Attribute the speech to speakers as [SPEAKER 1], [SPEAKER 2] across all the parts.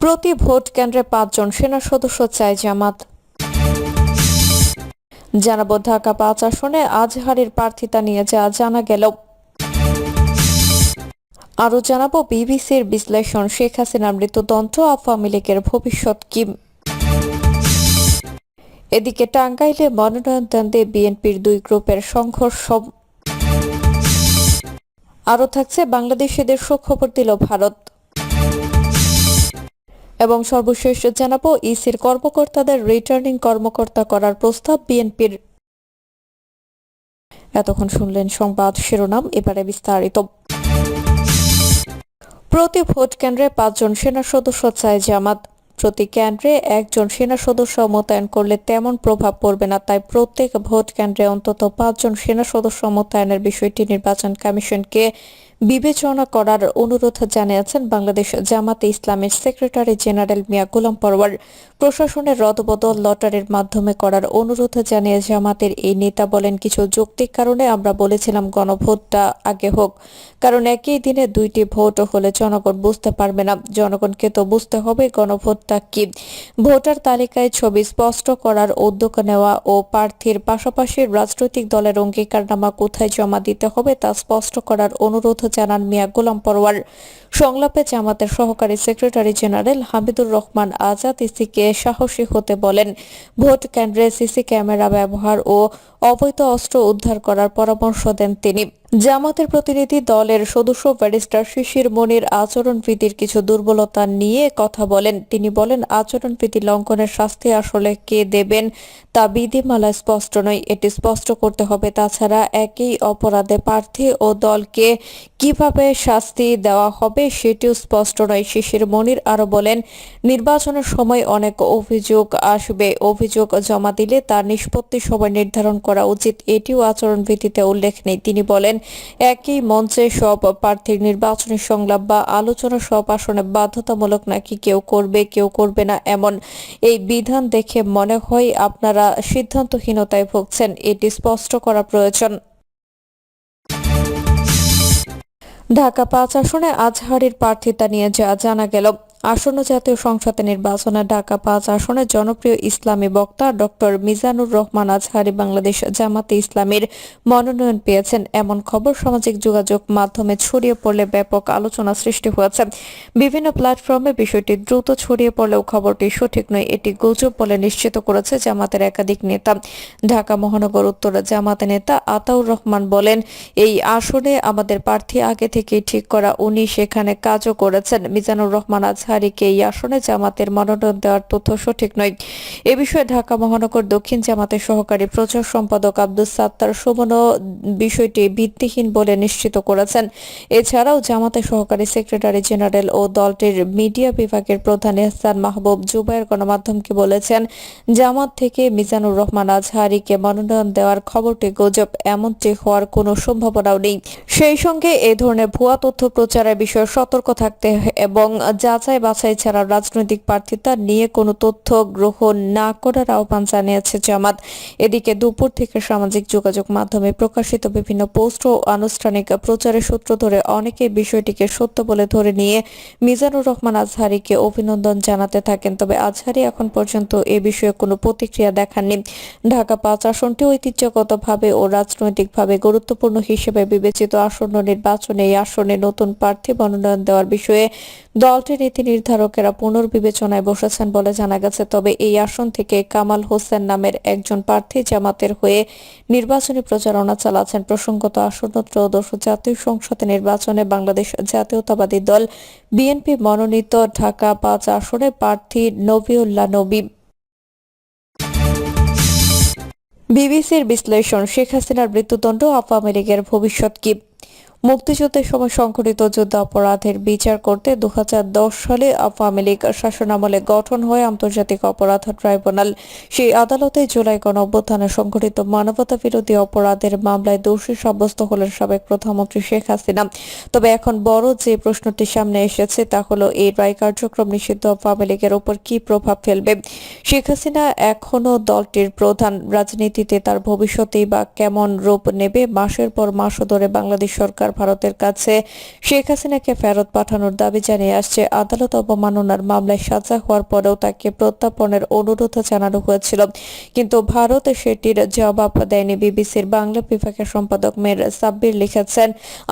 [SPEAKER 1] প্রতি ভোট কেন্দ্রে পাঁচজন সেনা সদস্য চায় জামাত। জানাব ঢাকা পাঁচ আসনে আজহারের প্রার্থিতা নিয়ে যা জানা গেল। আরও জানাব, বিবিসির বিশ্লেষণ, শেখ হাসিনার মৃত্যুদণ্ড, আওয়ামী লীগের ভবিষ্যৎ কি? এদিকে টাঙ্গাইলে মনোনয়ন দেন বিএনপির দুই গ্রুপের সংঘর্ষ। আরও থাকছে, বাংলাদেশিদের সুখবর দিল ভারত। এবং সর্বশেষ জানাব, ইসির কর্মকর্তাদের রিটার্নিং কর্মকর্তা করার প্রস্তাব বিএনপির। এতক্ষণ শুনলেন সংবাদ শিরোনাম, এবারে বিস্তারিত। প্রতি ভোট কেন্দ্রে পাঁচজন সেনা সদস্য চায় জামাত। প্রতি কেন্দ্রে একজন সেনা সদস্য মোতায়েন করলে তেমন প্রভাব পড়বে না, তাই প্রত্যেক ভোট কেন্দ্রে অন্তত পাঁচজন সেনা সদস্য মোতায়েনের বিষয়টি নির্বাচন কমিশনকে বিবেচনা করার অনুরোধ জানিয়েছেন বাংলাদেশ জামাতে ইসলামের সেক্রেটারি জেনারেল মিয়া গোলাম পরওয়ার। প্রশাসনের রদবদল লটারির মাধ্যমে করার অনুরোধ জানিয়ে জামাতের এই নেতা বলেন, কিছু যৌক্তিক কারণে আমরা বলেছিলাম গণভোটটা আগে হোক। কারণ একই দিনে দুইটি ভোট হলে জনগণ বুঝতে পারবে না। জনগণকে তো বুঝতে হবে গণভোটটা কি। ভোটার তালিকায় ছবি স্পষ্ট করার উদ্যোগ নেওয়া ও প্রার্থীর পাশাপাশি রাজনৈতিক দলের অঙ্গীকারনামা কোথায় জমা দিতে হবে তা স্পষ্ট করার অনুরোধ জানান মিয়া গোলাম পরওয়ার। সংলাপে জামাতের সহকারী সেক্রেটারি জেনারেল হামিদুর রহমান আজাদ ইসিকে সাহসী হতে বলেন। ভোট কেন্দ্রে সিসি ক্যামেরা ব্যবহার ও অবৈধ অস্ত্র উদ্ধার করার পরামর্শ দেন তিনি। জামাতের প্রতিনিধি দলের সদস্য ব্যারিস্টার শিশির মনির আচরণবিধির কিছু দুর্বলতা নিয়ে কথা বলেন। তিনি বলেন, আচরণবিধি লঙ্ঘনের শাস্তি আসলে কে দেবেন তা বিধিমালা স্পষ্ট নয়। এটি স্পষ্ট করতে হবে। তাছাড়া একই অপরাধে প্রার্থী ও দলকে কীভাবে শাস্তি দেওয়া হবে সেটিও স্পষ্ট নয়। শিশির মনির আরও বলেন, নির্বাচনের সময় অনেক অভিযোগ আসবে। অভিযোগ জমা দিলে তার নিষ্পত্তি সময় নির্ধারণ করা উচিত। এটিও আচরণবিধিতে উল্লেখ নেই। তিনি বলেন, একই মঞ্চে সব প্রার্থীর নির্বাচনী সংলাপ বা আলোচনা সব আসনে বাধ্যতামূলক নাকি কেউ করবে কেউ করবে না এমন এই বিধান দেখে মনে হয় আপনারা সিদ্ধান্তহীনতায় ভুগছেন। এটি স্পষ্ট করা প্রয়োজন। ঢাকা পাঁচ আসনে আজহারের প্রার্থিতা নিয়ে যা জানা গেল আসন্ন জাতীয় সংসদ নির্বাচনে ঢাকা পাঁচ আসনে জনপ্রিয় ইসলামী বক্তা ডক্টর মিজানুর রহমান আজহারি বাংলাদেশ জামাতে ইসলামের মনোনয়ন পেয়েছেন। এমন খবর সামাজিক যোগাযোগ মাধ্যমে ছড়িয়ে পড়লে ব্যাপক আলোচনা সৃষ্টি হয়েছে। বিভিন্ন প্ল্যাটফর্মে বিষয়টি দ্রুত ছড়িয়ে পড়লেও খবরটি সঠিক নয়, এটি গুজব বলে নিশ্চিত করেছে জামাতের একাধিক নেতা। ঢাকা মহানগর উত্তর জামাতে নেতা আতাউর রহমান বলেন, এই আসনে আমাদের প্রার্থী আগে থেকেই ঠিক করা উনি সেখানে কাজও করেছেন। মিজানুর রহমান আজহারিকে এই আসনে জামাতের মনোনয়ন দেওয়ার তথ্য সঠিক নয়। এ বিষয়ে ঢাকা মহানগর দক্ষিণ জামাতের সহকারী প্রচার সম্পাদক আব্দুল সাত্তার সুমনও বিষয়টি ভিত্তিহীন বলে নিশ্চিত করেছেন। এছাড়াও জামাতের সহকারী সেক্রেটারি জেনারেল ও দলটির মিডিয়া বিভাগের প্রধান এহসান মাহবুব জুবাইর গণমাধ্যমকে বলেছেন, জামাত থেকে মিজানুর রহমান আজহারিকে মনোনয়ন দেওয়ার খবরটি গুজব, এমনটি হওয়ার কোনো সম্ভাবনাও নেই। সেই সঙ্গে এ ধরনের ভুয়া তথ্য প্রচারের বিষয়ে সতর্ক থাকতে এবং যাচাই বাছাই ছাড়া রাজনৈতিক প্রার্থিতা নিয়ে কোনো তথ্য গ্রহণ না করার আহ্বান জানিয়েছে জামাত। এদিকে দুপুর থেকে সামাজিক যোগাযোগ মাধ্যমে প্রকাশিত বিভিন্ন পোস্ট ও আনুষ্ঠানিক প্রচারের সূত্র ধরে অনেকে বিষয়টিকে সত্য বলে ধরে নিয়ে মিজানুর রহমান আজহারিকে অভিনন্দন জানাতে থাকেন। তবে আজহারি এখন পর্যন্ত এ বিষয়ে কোনো প্রতিক্রিয়া দেখাননি। ঢাকা পাঁচ আসনটি ঐতিহ্যগতভাবে ও রাজনৈতিকভাবে গুরুত্বপূর্ণ হিসেবে বিবেচিত আসন্ন নির্বাচনে এই আসনে নতুন প্রার্থী মনোনয়ন দেওয়ার বিষয়ে দলটির নীতি নির্ধারকেরা পুনর্বিবেচনায় বসেছেন বলে জানা গেছে। তবে এই আসন থেকে কামাল হোসেন নামের একজন প্রার্থী জামাতের হয়ে নির্বাচনী প্রচারণা চালাচ্ছেন। প্রসঙ্গত, আসন্ন ত্রয়োদশ জাতীয় সংসদ নির্বাচনে বাংলাদেশ জাতীয়তাবাদী দল বিএনপি মনোনীত ঢাকা পাঁচ আসনে প্রার্থী নবিউল্লাহ নবী। বিবিসির বিশ্লেষণ, শেখ হাসিনার মৃত্যুদণ্ড আওয়ামী লীগের ভবিষ্যৎ কি? মুক্তিযুদ্ধের সময় সংঘটিত যুদ্ধ অপরাধের বিচার করতে দু হাজার দশ সালে আওয়ামী লীগ শাসনামলে গঠন হয় আন্তর্জাতিক অপরাধ ট্রাইব্যুনাল সেই আদালতে জুলাই গণ অভ্যুত্থানে সংঘটিত মানবতা বিরোধী অপরাধের মামলায় দোষী সাব্যস্ত হলেন সাবেক প্রধানমন্ত্রী শেখ হাসিনা। তবে এখন বড় যে প্রশ্নটি সামনে এসেছে তা হলো, এই রায় কার্যক্রম নিষিদ্ধ আওয়ামী লীগের উপর কি প্রভাব ফেলবে? শেখ হাসিনা এখনও দলটির প্রধান রাজনীতিতে তার ভবিষ্যতেই বা কেমন রূপ নেবে? মাসের পর মাস ধরে বাংলাদেশ সরকার সরকার ভারতের কাছে শেখ হাসিনাকে ফেরত পাঠানোর দাবি জানিয়ে আসছে। আদালত অবমাননার মামলায় সাজা হওয়ার পরেও তাকে প্রত্যাপনের অনুরোধ জানানো হয়েছিল। কিন্তু ভারত সেটির জবাব দেয়নি। বিবিসির বাংলা বিভাগের সম্পাদক মের সাব্বির লিখেছেন,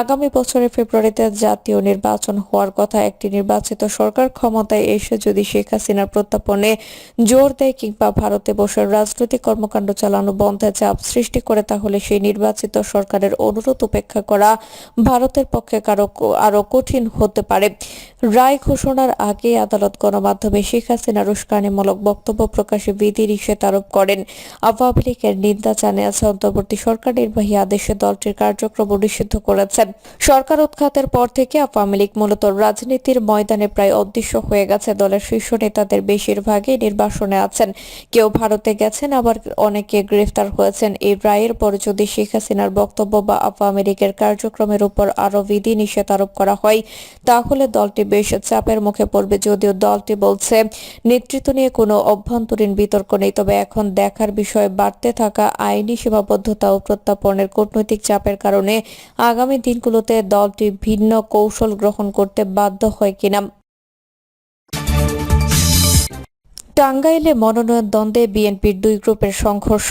[SPEAKER 1] আগামী বছরের ফেব্রুয়ারিতে জাতীয় নির্বাচন হওয়ার কথা একটি নির্বাচিত সরকার ক্ষমতায় এসে যদি শেখ হাসিনার প্রত্যাপনে জোর দেয় কিংবা ভারতে বসে রাজনৈতিক কর্মকাণ্ড চালানো বন্ধে চাপ সৃষ্টি করে, তাহলে সেই নির্বাচিত সরকারের অনুরোধ উপেক্ষা করা ভারতের পক্ষে কারও আরও কঠিন হতে পারে। রায় ঘোষণার আগে আদালত গণমাধ্যমে শেখ হাসিনার উস্কানিমূলক বক্তব্য প্রকাশে বিধি নিষেধ আরোপ করেন। আওয়ামী লীগের নিন্দা জানিয়েছে অন্তর্বর্তী সরকার নির্বাহী আদেশে দলটির কার্যক্রম নিষিদ্ধ করেছে সরকার উৎখাতের পর থেকে আওয়ামী লীগ মূলত রাজনীতির ময়দানে প্রায় অদৃশ্য হয়ে গেছে। দলের শীর্ষ নেতাদের বেশিরভাগই নির্বাসনে আছেন। কেউ ভারতে গেছেন, আবার অনেকে গ্রেফতার হয়েছেন। এই রায়ের পর যদি শেখ হাসিনার বক্তব্য বা আওয়ামী লীগের কার্যক্রমের উপর আরও বিধি নিষেধ আরোপ করা হয়। তাহলে দলটি বেশ চাপের মুখে পড়বে যদিও দলটি বলছে, নেতৃত্ব নিয়ে কোনো অভ্যন্তরীণ বিতর্ক নেই, তবে এখন দেখার বিষয় বাড়তে থাকা আইনি সীমাবদ্ধতা ও প্রত্যাপনের কূটনৈতিক চাপের কারণে আগামী দিনগুলোতে দলটি ভিন্ন কৌশল গ্রহণ করতে বাধ্য হয় কিনা। টাঙ্গাইলে মনোনয়ন দ্বন্দ্বে বিএনপির দুই গ্রুপের সংঘর্ষ।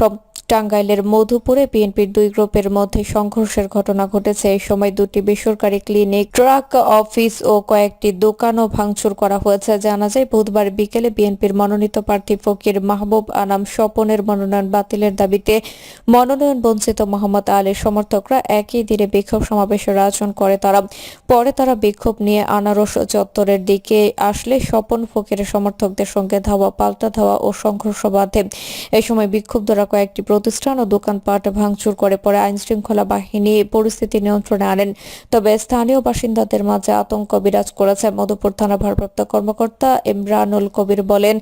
[SPEAKER 1] টাঙ্গাইলের মধুপুরে বিএনপির দুই গ্রুপের মধ্যে সংঘর্ষের ঘটনা ঘটেছে। এই সময় দুটি বেসরকারি ক্লিনিক, ট্রাক অফিস ও কয়েকটি দোকানও ভাঙচুর করা হয়েছে। জানা যায়, বুধবার বিকেলে বিএনপির মনোনীত প্রার্থী ফকির মাহবুব আনাম স্বপনের মনোনয়ন বাতিলের দাবিতে মনোনয়ন বঞ্চিত মোহাম্মদ আলীর সমর্থকরা একই দিনে বিক্ষোভ সমাবেশের আয়োজন করে তারা। পরে তারা বিক্ষোভ নিয়ে আনারস চত্বরের দিকে আসলে স্বপন ফকিরের সমর্থকদের সঙ্গে ধাওয়া, পাল্টা ধাওয়া ও সংঘর্ষ বাধে। এই সময় বিক্ষুব্ধরা কয়েকটি প্রতিষ্ঠান ও দোকানপাট ভাঙচুর করে পরে আইন শৃঙ্খলা বাহিনী পরিস্থিতি নিয়ন্ত্রণে আনেন। তবে স্থানীয় বাসিন্দাদের মাঝে আতঙ্ক বিরাজ করেছে মধুপুর থানা ভারপ্রাপ্ত কর্মকর্তা ইমরানুল কবির বলেন,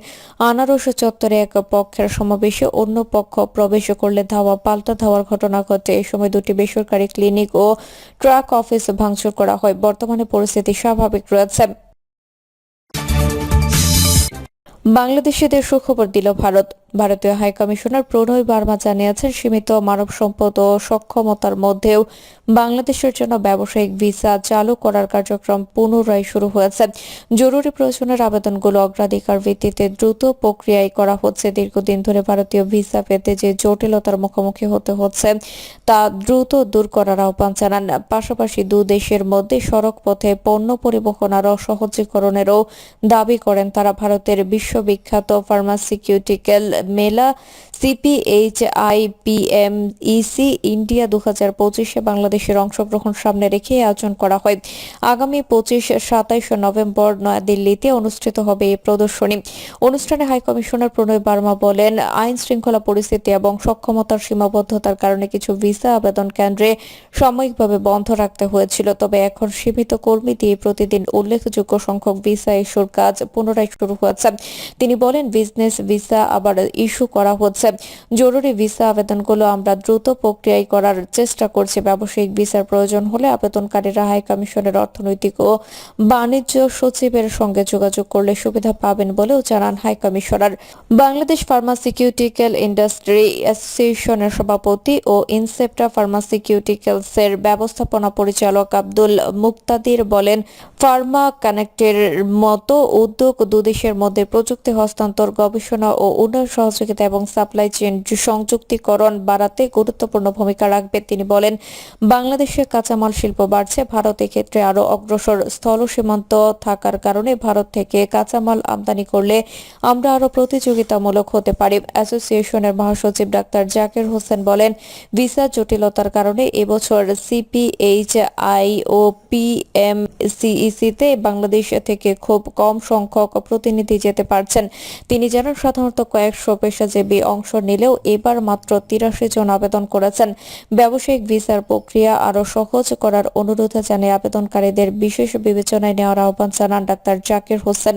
[SPEAKER 1] আনারস চত্বরে এক পক্ষের সমাবেশে অন্য পক্ষ প্রবেশ করলে ধাওয়া, পাল্টা ধাওয়ার ঘটনা ঘটে। এই সময় দুটি বেসরকারি ক্লিনিক ও ট্রাক অফিস ভাঙচুর করা হয়। বর্তমানে পরিস্থিতি স্বাভাবিক রয়েছে। বাংলাদেশিদের সুখবর দিল ভারত। ভারতীয় হাইকমিশনার প্রণয় বার্মা জানিয়েছেন, সীমিত মানব সম্পদ ও সক্ষমতার মধ্যেও বাংলাদেশের জন্য ব্যবসায়িক ভিসা চালু করার কার্যক্রম পুনরায় শুরু হয়েছে। জরুরি প্রয়োজনের আবেদনগুলো অগ্রাধিকার ভিত্তিতে দ্রুত প্রক্রিয়ায় করা হচ্ছে। দীর্ঘদিন ধরে ভারতীয় ভিসা পেতে যে জটিলতার মুখোমুখি হতে হচ্ছে, তা দ্রুত দূর করার আহ্বান জানান। পাশাপাশি দু দেশের মধ্যে সড়ক পথে পণ্য পরিবহন আরও সহজীকরণেরও দাবি করেন তারা। ভারতের বিশ্ববিখ্যাত ফার্মাসিউটিক্যাল মেলা সিপিএইচআইপিএমইসি ইন্ডিয়া দু হাজার পঁচিশে বাংলাদেশের অংশগ্রহণ সামনে রেখে আয়োজন করা হয়। আগামী পঁচিশ, সাতাইশ নভেম্বর নয়াদিল্লিতে অনুষ্ঠিত হবে এই প্রদর্শনী। অনুষ্ঠানে হাইকমিশনার প্রণয় বার্মা বলেন, আইন শৃঙ্খলা পরিস্থিতি এবং সক্ষমতার সীমাবদ্ধতার কারণে কিছু ভিসা আবেদন কেন্দ্রে সাময়িকভাবে বন্ধ রাখতে হয়েছিল, তবে এখন সীমিত কর্মী দিয়ে প্রতিদিন উল্লেখযোগ্য সংখ্যক ভিসা ইস্যুর কাজ পুনরায় শুরু হয়েছে। তিনি বলেন, বিজনেস ভিসা আবার ইস্যু করা হচ্ছে। জরুরি ভিসা আবেদনগুলো আমরা দ্রুত প্রক্রিয়ায় করার চেষ্টা করছি। ব্যবসায়িক ভিসার প্রয়োজন হলে আবেদনকারীরা হাই কমিশনের অর্থনৈতিক ও বাণিজ্য সচিবের সঙ্গে যোগাযোগ করলে সুবিধা পাবেন বলেও জানান high commissioner. Bangladesh pharmaceutical industry অ্যাসোসিয়েশনের সভাপতি ও ইনসেপ্টা ফার্মাসিউটিক্যালসের ব্যবস্থাপনা পরিচালক আব্দুল মুক্তাদির বলেন, ফার্মা কানেক্টের মতো উদ্যোগ দুদেশের মধ্যে প্রযুক্তি হস্তান্তর, গবেষণা ও উন্নয়ন সহযোগিতা এবং সাপ্লাই চেইন সংযুক্তিকরণ বাড়াতে গুরুত্বপূর্ণ ভূমিকা রাখবে। তিনি বলেন বাংলাদেশের কাঁচামাল শিল্প বাড়ছে, ভারত এক্ষেত্রে আরও অগ্রসর স্থল সীমান্ত থাকার কারণে ভারত থেকে কাঁচামাল আমদানি করলে আমরা আরও প্রতিযোগিতামূলক হতে পারি। অ্যাসোসিয়েশনের মহাসচিব ডাক্তার জাকির হোসেন বলেন, ভিসা জটিলতার কারণে এবছর সিপিএইচআই ও পিএমসিইসিতে বাংলাদেশ থেকে খুব কম সংখ্যক প্রতিনিধি যেতে পারছেন। তিনি জানান, সাধারণত কয়েকশো পেশাজীবী অংশ নিলেও এবার মাত্র তিরাশি জন আবেদন করেছেন। ব্যবসায়িক ভিসার প্রক্রিয়া আরও সহজ করার অনুরোধ জানিয়ে আবেদনকারীদের বিশেষ বিবেচনায় নেওয়ার আহ্বান জানান ডাক্তার জাকির হোসেন।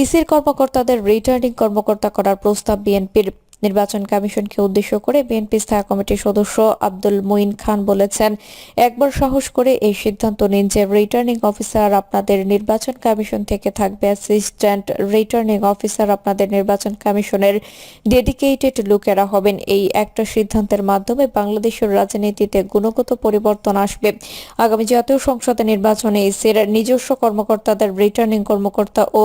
[SPEAKER 1] ইসির কর্মকর্তাদের রিটার্নিং কর্মকর্তা করার প্রস্তাব বিএনপির। নির্বাচন কমিশনকে উদ্দেশ্য করে বিএনপি স্থায়ী কমিটির সদস্য আব্দুল মঈন খান বলেছেন, একবার সাহস করে এই সিদ্ধান্ত নিন যে রিটার্নিং অফিসার আপনাদের নির্বাচন কমিশন থেকে থাকবে। অ্যাসিস্ট্যান্ট রিটার্নিং অফিসার আপনাদের নির্বাচন কমিশনের ডেডিকেটেড লোকেরা হবেন। এই একটা সিদ্ধান্তের মাধ্যমে বাংলাদেশের রাজনীতিতে গুণগত পরিবর্তন আসবে। আগামী জাতীয় সংসদে নির্বাচনে ইসির নিজস্ব কর্মকর্তাদের রিটার্নিং কর্মকর্তা ও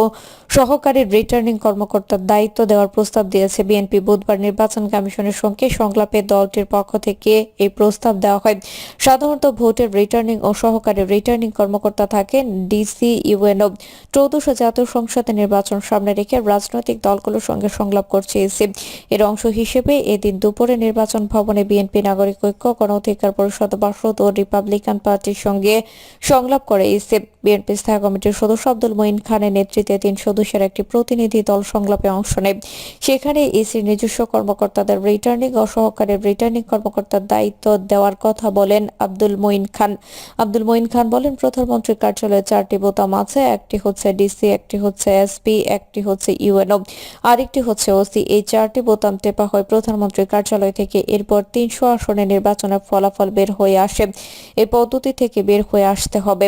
[SPEAKER 1] সহকারী রিটার্নিং কর্মকর্তার দায়িত্ব দেওয়ার প্রস্তাব দিয়েছে বিএনপি বুধবার নির্বাচন কমিশনের সঙ্গে সংলাপে দলটির পক্ষ থেকে এই প্রস্তাব দেওয়া হয়। সাধারণত ভোটের রিটার্নিং ও সহকারী রিটার্নিং কর্মকর্তা থাকেন ডিসি ইউএনও। চৌদ্দশ জাতীয় সংসদে নির্বাচন সামনে রেখে রাজনৈতিক দলগুলোর সঙ্গে সংলাপ করছে ইসি এর অংশ হিসেবে এদিন দুপুরে নির্বাচন ভবনে বিএনপি নাগরিক ঐক্য গণ অধিকার পরিষদ বাসদ ও রিপাবলিকান পার্টির সঙ্গে সংলাপ করে ইসি বিএনপি স্থায়ী কমিটির সদস্য আব্দুল মঈন খানের নেতৃত্বে তিন সদস্যের একটি প্রতিনিধি দল সংলাপে অংশ নেয়। সেখানে ইসির নিজস্ব কর্মকর্তাদের রিটার্নিং ও সহকারী রিটার্নিং কর্মকর্তার দায়িত্ব দেওয়ার কথা বলেন আব্দুল মঈন খান। আব্দুল মঈন খান বলেন প্রধানমন্ত্রীর কার্যালয়ে চারটি বোতাম আছে, একটি হচ্ছে ডিসি একটি হচ্ছে এসপি একটি হচ্ছে ইউএনও আরেকটি হচ্ছে ওসি এই চারটি বোতাম টেপা হয় প্রধানমন্ত্রীর কার্যালয় থেকে এরপর তিনশো আসনে নির্বাচনের ফলাফল বের হয়ে আসে। এই পদ্ধতি থেকে বের হয়ে আসতে হবে।